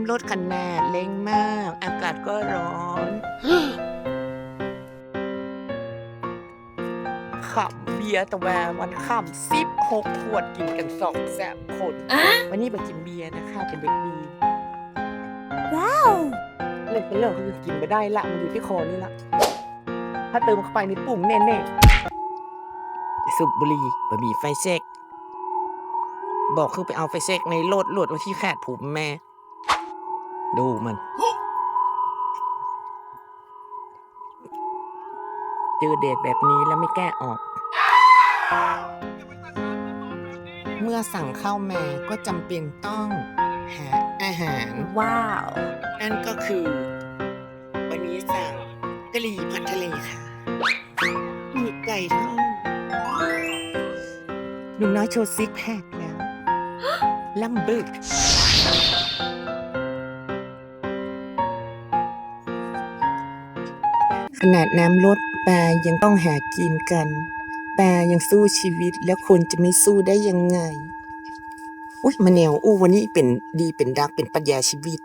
ำลดขนาดเล็งมาก อากาศก็ร้อนขำเบียร์แต่แวร์วันขำสิบหกขวดกินกันสองแสบคนอะวันนี้ไปกินเบียร์นะคะเป็นเด็กดีว้าวเรื่องเป็นเรื่องคือกินไม่ได้ละมันอยู่ที่คอนี่ละถ้าเติมเข้าไปในปุ่งแน่ๆสูบบุหรี่บะหมี่ไฟเซกบอกคือไปเอาไฟเซกในโลดโหลดไว้ที่แคดผมแม่ ดูมัน เจอเดทแบบนี้แล้วไม่แก้ออก เมื่อสั่งเข้ามาก็จำเป็นต้อง หาอาหาร ว้าว นั่นก็คือ วันนี้สั่งกะหรี่ผัดทะเลค่ะ มีไก่ทอดหนุ่มน้อยโชว์ซิกแพคแล้วล่ำบึก ขนาดน้ำลดปลายังต้องหากินกัน ปลายังสู้ชีวิตแล้วคนจะไม่สู้ได้ยังไง อุ้ยมะแนวอู้วันนี้เป็นดีเป็นดักเป็นปรัญญาชีวิต